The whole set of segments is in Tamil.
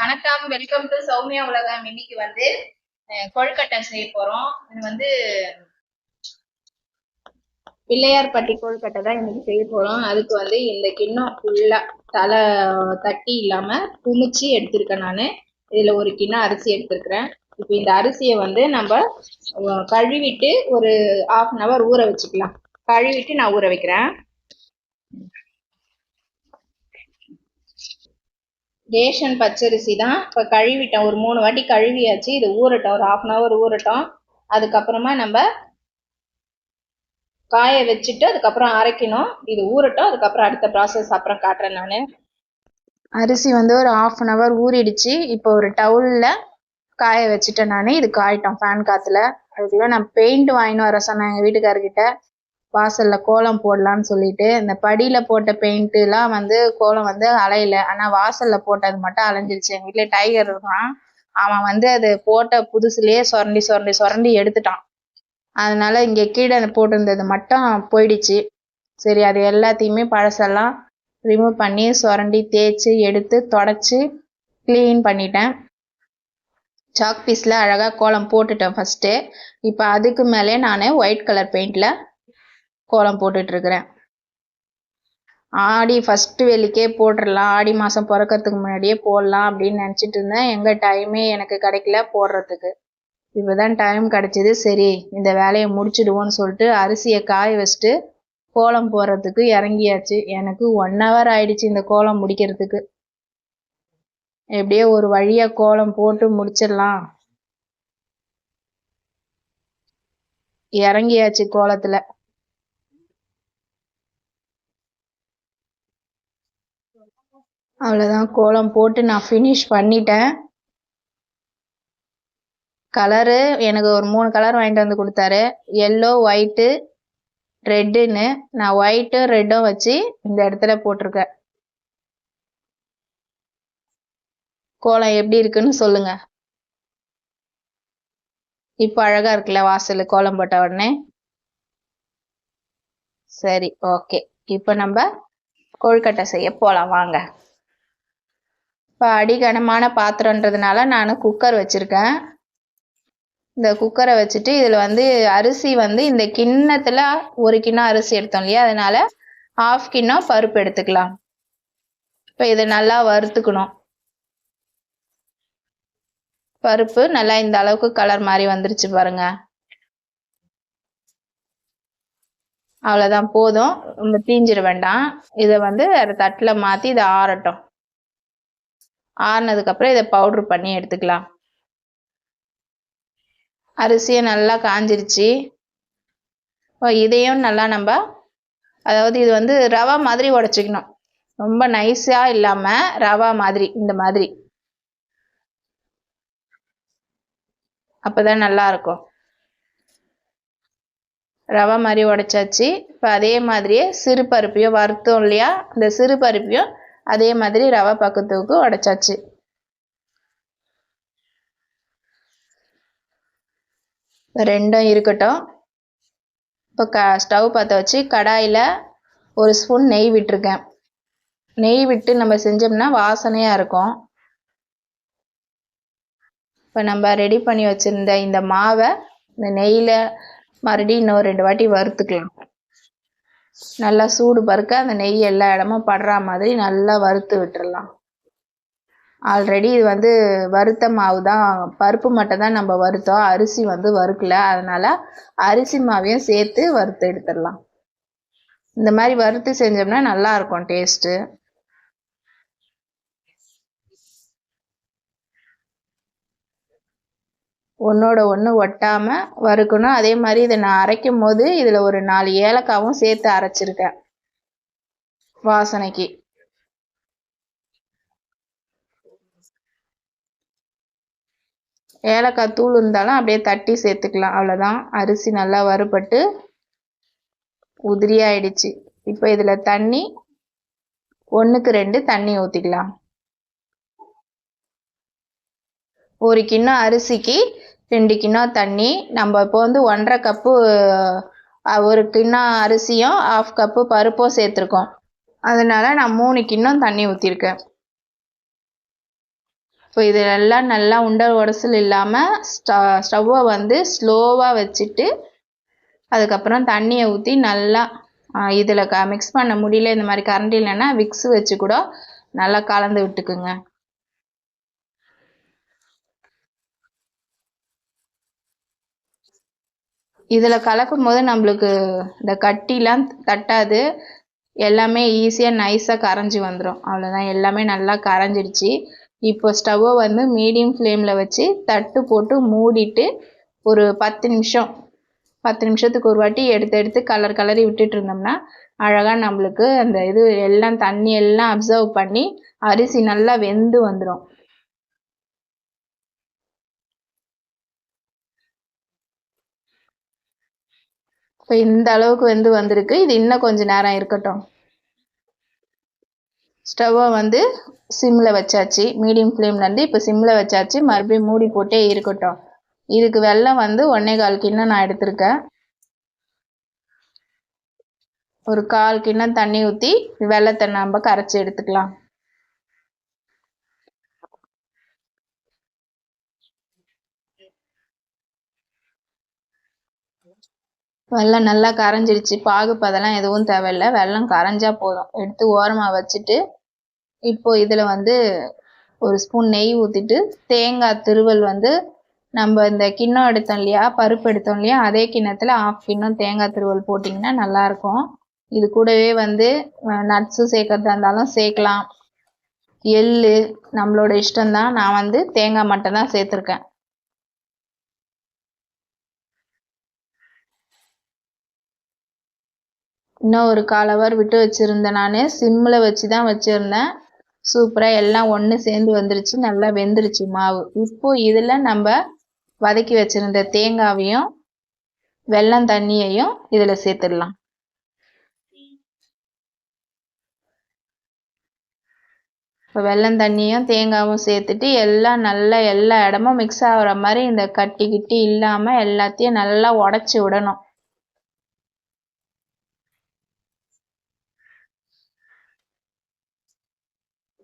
வணக்கம். வெல்கம் டு சௌமியா உலகம். இன்னைக்கு வந்து கொழுக்கட்டை செய்ய போறோம். இது வந்து பிள்ளையார்பட்டி கொழுக்கட்டை தான் இன்னைக்கு செய்ய போறோம். அதுக்கு வந்து இந்த கிண்ணம் ஃபுல்லா தலை தட்டி இல்லாம குமிச்சு எடுத்திருக்கேன் நான். இதுல ஒரு கிண்ணம் அரிசி எடுத்திருக்கிறேன். இப்போ இந்த அரிசியை வந்து நம்ம கழுவிட்டு ஒரு ஹாஃப் அன் ஹவர் ஊற வச்சுக்கலாம். கழுவிட்டு நான் ஊற வைக்கிறேன். ரேஷன் பச்சரிசி தான் இப்போ கழுவிட்டோம். ஒரு மூணு வாட்டி கழுவியாச்சு. இது ஊறட்டும். ஒரு ஆஃப் அன் ஹவர் ஊறட்டும். அதுக்கப்புறமா நம்ம காய வச்சுட்டு அதுக்கப்புறம் அரைக்கணும். இது ஊறட்டும். அதுக்கப்புறம் அடுத்த ப்ராசஸ் அப்புறம் காட்டுறேன் நான். அரிசி வந்து ஒரு ஆஃப் அன் ஹவர் ஊறிடுச்சு. இப்போ ஒரு டவுலில் காய வச்சுட்டேன் நான். இது காயிட்டோம். ஃபேன் காற்றுல அதுக்குள்ளே நான் பெயிண்ட் வாங்கின்னு வர சொன்னேன் எங்கள் வீட்டுக்காரர்கிட்ட. வாசல்ல கோலம் போடலான்னு சொல்லிட்டு இந்த படியில போட்ட பெயிண்ட்டுலாம் வந்து கோலம் வந்து அலையல. ஆனா வாசல்ல போட்டது மட்டும் அலைஞ்சிருச்சு. எங்க வீட்டில் டைகர் இருக்கான். அவன் வந்து அது போட்ட புதுசுலயே சுரண்டி சுரண்டி சுரண்டி எடுத்துட்டான். அதனால இங்க கீழே போட்டிருந்தது மட்டும் போயிடுச்சு. சரி அது எல்லாத்தையுமே பழசெல்லாம் ரிமூவ் பண்ணி சுரண்டி தேய்ச்சி எடுத்து தொடச்சி க்ளீன் பண்ணிட்டேன். சாக் பீஸ்ல அழகா கோலம் போட்டுட்டேன் ஃபஸ்ட்டு இப்போ அதுக்கு மேலே நான் ஒயிட் கலர் பெயிண்ட்ல கோலம் போட்டுட்ருக்கிறேன். ஆடி ஃபஸ்ட்டு வெள்ளிக்கே போட்டுடலாம் ஆடி மாதம் பிறக்கறதுக்கு முன்னாடியே போடலாம் அப்படின்னு நினச்சிட்டு இருந்தேன் எங்கள் டைமே எனக்கு கிடைக்கல போடுறதுக்கு. இப்போ தான் டைம் கிடச்சிது. சரி இந்த வேலையை முடிச்சிடுவோன்னு சொல்லிட்டு அரிசியை காய வச்சுட்டு கோலம் போடுறதுக்கு இறங்கியாச்சு. எனக்கு ஒன் ஹவர் ஆயிடுச்சு இந்த கோலம் முடிக்கிறதுக்கு. எப்படியோ ஒரு வழியாக கோலம் போட்டு முடிச்சிடலாம். இறங்கியாச்சு கோலத்தில். அவ்வளோதான் கோலம் போட்டு நான் ஃபினிஷ் பண்ணிட்டேன். கலரு எனக்கு ஒரு மூணு கலர் வாங்கிட்டு வந்து கொடுத்தாரு. எல்லோ ஒயிட்டு ரெட்டுன்னு நான் ஒயிட்டும் ரெட்டும் வச்சு இந்த இடத்துல போட்டிருக்கேன். கோலம் எப்படி இருக்குன்னு சொல்லுங்க. இப்போ அழகா இருக்குல்ல வாசல் கோலம் போட்ட உடனே? சரி ஓகே இப்போ நம்ம கொழுக்கட்டை செய்ய போகலாம் வாங்க. இப்போ அடிகனமான பாத்திரன்றதுனால நான் குக்கர் வச்சுருக்கேன். இந்த குக்கரை வச்சுட்டு இதில் வந்து அரிசி வந்து இந்த கிண்ணத்தில் ஒரு கிண்ணம் அரிசி எடுத்தோம் இல்லையா? அதனால் ஆஃப் கிண்ணம் பருப்பு எடுத்துக்கலாம். இப்போ இதை நல்லா வறுத்துக்கணும். பருப்பு நல்லா இந்த அளவுக்கு கலர் மாதிரி வந்துருச்சு பாருங்க. அவ்வளோதான் போதும். ரொம்ப தீஞ்சிட வேண்டாம். இதை வந்து வேறு தட்டில் மாற்றி இதை ஆறட்டும். ஆறுனதுக்கப்புறம் இதை பவுட்ரு பண்ணி எடுத்துக்கலாம். அரிசியை நல்லா காஞ்சிருச்சு. இப்போ இதையும் நல்லா நம்ம அதாவது இது வந்து ரவா மாதிரி உடச்சிக்கணும். ரொம்ப நைஸாக இல்லாமல் ரவா மாதிரி இந்த மாதிரி. அப்போதான் நல்லா இருக்கும். ரவா மாதிரி உடைச்சாச்சு. இப்போ அதே மாதிரியே சிறு பருப்பையும் வறுத்தோம் இல்லையா? இந்த சிறு பருப்பையும் அதே மாதிரி ரவை பக்கத்துக்கு உடச்சாச்சு. ரெண்டும் இருக்கட்டும். இப்போ க ஸ்டவ் பற்ற வச்சு கடாயில் ஒரு ஸ்பூன் நெய் விட்டுருக்கேன். நெய் விட்டு நம்ம செஞ்சோம்னா வாசனையாக இருக்கும். இப்போ நம்ம ரெடி பண்ணி வச்சுருந்த இந்த மாவை இந்த நெய்யில் மறுபடியும் இன்னும் ரெண்டு வாட்டி வறுத்துக்கலாம். நல்லா சூடு பருக்க அந்த நெய் எல்லா இடமும் படுற மாதிரி நல்லா வறுத்து விட்டுறலாம். ஆல்ரெடி இது வந்து வறுத்த மாவு தான். பருப்பு மட்டும் தான் நம்ம வறுத்தோம். அரிசி வந்து வறுக்கல. அதனால அரிசி மாவையும் சேர்த்து வறுத்து எடுத்துடலாம். இந்த மாதிரி வறுத்து செஞ்சோம்னா நல்லா இருக்கும் டேஸ்ட்டு ஒன்றோட ஒன்று ஒட்டாமல் வறுக்கணும். அதே மாதிரி இதை நான் அரைக்கும் போது இதில் ஒரு நாலு ஏலக்காவும் சேர்த்து அரைச்சிருக்கேன். வாசனைக்கு. ஏலக்காய் தூள் இருந்தாலும் அப்படியே தட்டி சேர்த்துக்கலாம். அவ்வளோதான் அரிசி நல்லா வறுபட்டு உதிரியாயிடுச்சு. இப்போ இதில் தண்ணி ஒன்றுக்கு ரெண்டு தண்ணி ஊற்றிக்கலாம் ஒரு கிண்ணம் அரிசிக்கு ரெண்டு கிண்ணம் தண்ணி. நம்ம இப்போ வந்து ஒன்றரை கப்பு ஒரு கிண்ணம் அரிசியும் ஆஃப் கப்பு பருப்பும் சேர்த்துருக்கோம். அதனால நான் மூணு கிண்ணம் தண்ணி ஊற்றிருக்கேன் இப்போ இதெல்லாம் நல்லா உண்டல் உடசல் இல்லாமல் ஸ்டவ்வை வந்து ஸ்லோவாக வச்சுட்டு அதுக்கப்புறம் தண்ணியை ஊற்றி நல்லா இதில் க மிக்ஸ் பண்ண முடியல இந்த மாதிரி கரண்ட் இல்லைன்னா விக்ஸ் வச்சு கூட நல்லா கலந்து விட்டுக்குங்க. இதில் கலக்கும் போது நம்மளுக்கு இந்த கட்டிலாம் தட்டாது. எல்லாமே ஈஸியாக நைஸாக கரைஞ்சி வந்துடும் அவ்வளோதான் எல்லாமே நல்லா கரைஞ்சிடுச்சு. இப்போ ஸ்டவ்வை வந்து மீடியம் ஃப்ளேமில் வச்சு தட்டு போட்டு மூடிட்டு ஒரு பத்து நிமிஷம் பத்து நிமிஷத்துக்கு ஒரு வாட்டி எடுத்து எடுத்து கலர் கலரி விட்டுட்டு இருந்தோம்னா அழகாக நம்மளுக்கு அந்த இது எல்லாம் தண்ணி எல்லாம் அப்சர்வ் பண்ணி அரிசி நல்லா வெந்து வந்துடும் இப்போ இந்த அளவுக்கு வந்து வந்திருக்கு. இது இன்னும் கொஞ்சம் நேரம் இருக்கட்டும். ஸ்டவ்வை வந்து சிம்மில் வச்சாச்சு. மீடியம் ஃப்ளேம்லேருந்து இப்போ சிம்மில் வச்சாச்சு. மறுபடியும் மூடி போட்டே இருக்கட்டும். இதுக்கு வெள்ளம் வந்து ஒன்றே கால் கிண்ணம் நான் எடுத்திருக்கேன். ஒரு கால் கிண்ணம் தண்ணி ஊற்றி வெள்ளத்தை நம்ம கரைச்சி எடுத்துக்கலாம். வெள்ளம் நல்லா கரைஞ்சிருச்சு. பாகு பதெல்லாம் எதுவும் தேவையில்லை. வெள்ளம் கரைஞ்சா போதும். எடுத்து ஓரமாக வச்சுட்டு இப்போ இதில் வந்து ஒரு ஸ்பூன் நெய் ஊற்றிட்டு தேங்காய் திருவல் வந்து நம்ம இந்த கிண்ணம் எடுத்தோம் இல்லையா பருப்பு எடுத்தோம் இல்லையா அதே கிண்ணத்தில் ஆஃப் கிண்ணம் தேங்காய் திருவல் போட்டிங்கன்னா நல்லாயிருக்கும். இது கூடவே வந்து நட்ஸும் சேர்க்கறதா இருந்தாலும் சேர்க்கலாம். எள்ளு நம்மளோட இஷ்டம்தான். நான் வந்து தேங்காய் மட்டும் தான் சேர்த்துருக்கேன். இன்னும் ஒரு கால் விட்டு வச்சுருந்தேன் நான். சிம்மில் வச்சு தான் வச்சுருந்தேன். சூப்பராக எல்லாம் ஒன்று சேர்ந்து வந்துருச்சு. நல்லா வெந்துருச்சு மாவு. இப்போ இதில் நம்ம வதக்கி வச்சுருந்த தேங்காவையும் வெல்லம் தண்ணியையும் இதில் சேர்த்துடலாம். இப்போ வெள்ளம் தண்ணியும் தேங்காயும் சேர்த்துட்டு எல்லாம் நல்லா எல்லா இடமும் மிக்ஸ் ஆகிற மாதிரி இந்த கட்டி கிட்டி இல்லாமல் எல்லாத்தையும் நல்லா உடச்சி விடணும்.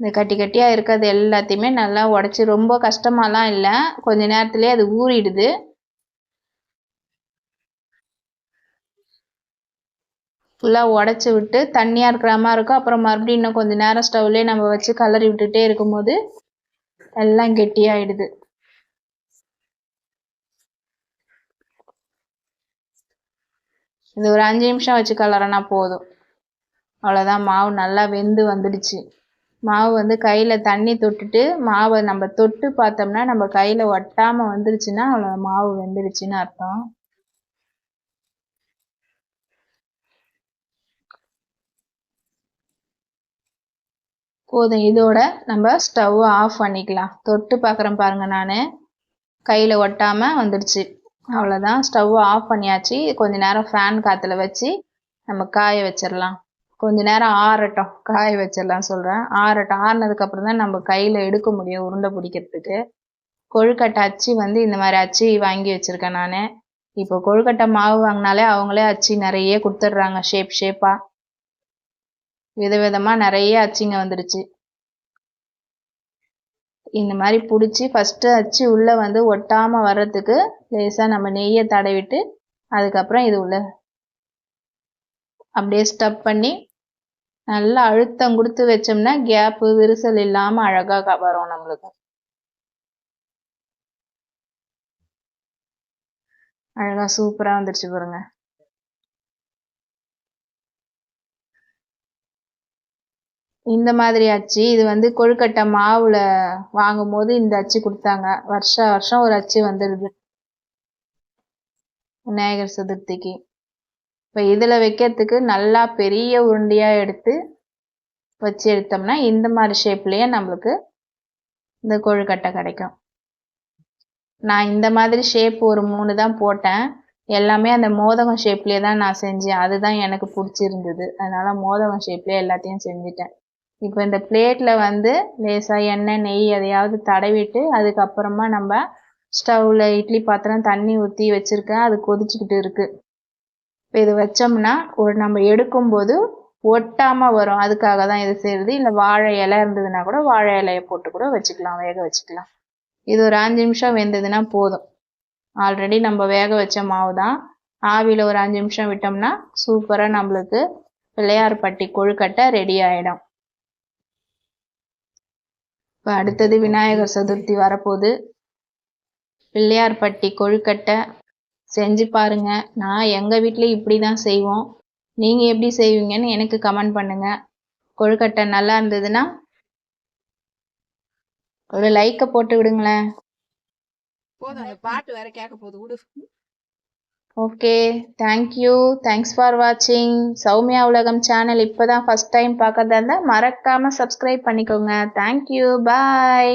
இந்த கட்டி கட்டியாக இருக்கிறது எல்லாத்தையுமே நல்லா உடச்சி ரொம்ப கஷ்டமாலாம் இல்லை. கொஞ்ச நேரத்துலேயே அது ஊறிடுது. ஃபுல்லாக உடச்சி விட்டு தண்ணியாக இருக்கிற மாதிரி இருக்கும். அப்புறம் மறுபடியும் இன்னும் கொஞ்சம் நேரம் ஸ்டவ்லேயே நம்ம வச்சு கலரி விட்டுட்டே இருக்கும்போது எல்லாம் கெட்டியாயிடுது. இது ஒரு அஞ்சு நிமிஷம் வச்சு கலரனா போதும். அவ்வளோதான் மாவு நல்லா வெந்து வந்துடுச்சு. மாவு வந்து கையில் தண்ணி தொட்டுட்டு மாவை நம்ம தொட்டு பார்த்தோம்னா நம்ம கையில் ஒட்டாமல் வந்துருச்சுன்னா அவ்வளோ மாவு வெந்துருச்சுன்னு அர்த்தம். போதும் இதோட நம்ம ஸ்டவ் ஆஃப் பண்ணிக்கலாம். தொட்டு பார்க்குறேன் பாருங்கள் நான். கையில் ஒட்டாமல் வந்துடுச்சு அவ்வளோதான் ஸ்டவ் ஆஃப் பண்ணியாச்சு. கொஞ்ச நேரம் ஃபேன் காற்றுல வச்சு நம்ம காய வச்சிடலாம். கொஞ்ச நேரம் ஆறட்டும் காய வச்சிடலாம் சொல்கிறேன் ஆறட்டும் ஆறுனதுக்கப்புறம் தான் நம்ம கையில் எடுக்க முடியும் உருண்டை பிடிக்கிறதுக்கு. கொழுக்கட்டை அச்சு வந்து இந்த மாதிரி அச்சு வாங்கி வச்சுருக்கேன் நான். இப்போ கொழுக்கட்டை மாவு வாங்கினாலே அவங்களே அச்சு நிறைய கொடுத்துட்றாங்க ஷேப் ஷேப்பாக விதவிதமாக நிறைய அச்சுங்க வந்துடுச்சு இந்த மாதிரி பிடிச்சி ஃபஸ்ட்டு அச்சு உள்ளே வந்து ஒட்டாமல் வர்றதுக்கு லேசாக நம்ம நெய்யை தடவிட்டு அதுக்கப்புறம் இது உள்ள அப்படியே ஸ்டப் பண்ணி நல்லா அழுத்தம் கொடுத்து வச்சோம்னா கேப்பு விரிசல் இல்லாமல் அழகாக வரும் நம்மளுக்கு. அழகா சூப்பராக வந்துருச்சு பாருங்க. இந்த மாதிரி அச்சு இது வந்து கொழுக்கட்டை மாவுல வாங்கும் போது இந்த அச்சு கொடுத்தாங்க. வருஷ வருஷம் ஒரு அச்சு வந்துடுது விநாயகர் சதுர்த்திக்கு. இப்போ இதில் வைக்கிறதுக்கு நல்லா பெரிய உருண்டையாக எடுத்து வச்சு எடுத்தோம்னா இந்த மாதிரி ஷேப்லேயே நம்மளுக்கு இந்த கொழுக்கட்டை கிடைக்கும். நான் இந்த மாதிரி ஷேப் ஒரு மூணு தான் போட்டேன். எல்லாமே அந்த மோதகம் ஷேப்லேயே தான் நான் செஞ்சேன். அதுதான் எனக்கு பிடிச்சிருந்தது. அதனால் மோதகம் ஷேப்லேயே எல்லாத்தையும் செஞ்சுட்டேன். இப்போ இந்த பிளேட்டில் வந்து லேசாக எண்ணெய் நெய் எதையாவது தடவிட்டு அதுக்கப்புறமா நம்ம ஸ்டவ்வில் இட்லி பாத்திரம் தண்ணி ஊற்றி வச்சுருக்கேன். அது கொதிச்சுக்கிட்டு இருக்குது இப்போ இது வச்சோம்னா ஒரு நம்ம எடுக்கும்போது ஒட்டாமல் வரும். அதுக்காக தான் இது செய்கிறது இல்லை வாழை இலை இருந்ததுன்னா கூட வாழை இலையை போட்டு கூட வச்சுக்கலாம் வேக வச்சுக்கலாம். இது ஒரு அஞ்சு நிமிஷம் வெந்ததுன்னா போதும். ஆல்ரெடி நம்ம வேக வச்ச மாவு தான். ஆவியில் ஒரு அஞ்சு நிமிஷம் விட்டோம்னா சூப்பராக நம்மளுக்கு பிள்ளையார்பட்டி கொழுக்கட்டை ரெடி ஆகிடும் இப்போ அடுத்தது விநாயகர் சதுர்த்தி வரப்போகுது. பிள்ளையார்பட்டி கொழுக்கட்டை செஞ்சு பாருங்க. நான் எங்கள் வீட்லேயும் இப்படி தான் செய்வோம். நீங்கள் எப்படி செய்வீங்கன்னு எனக்கு கமெண்ட் பண்ணுங்க. கொழுக்கட்டை நல்லா இருந்ததுன்னா ஒரு லைக்கை போட்டு விடுங்களேன். போதும் அந்த பாட்டு வேற கேட்க போகுது விடு. ஓகே தேங்க்யூ தேங்க்ஸ் ஃபார் வாட்சிங் சௌமியா உலகம் சேனல் இப்போ தான் ஃபஸ்ட் டைம் பார்க்கறதா இருந்தால் மறக்காமல் சப்ஸ்கிரைப் பண்ணிக்கோங்க. Thank you bye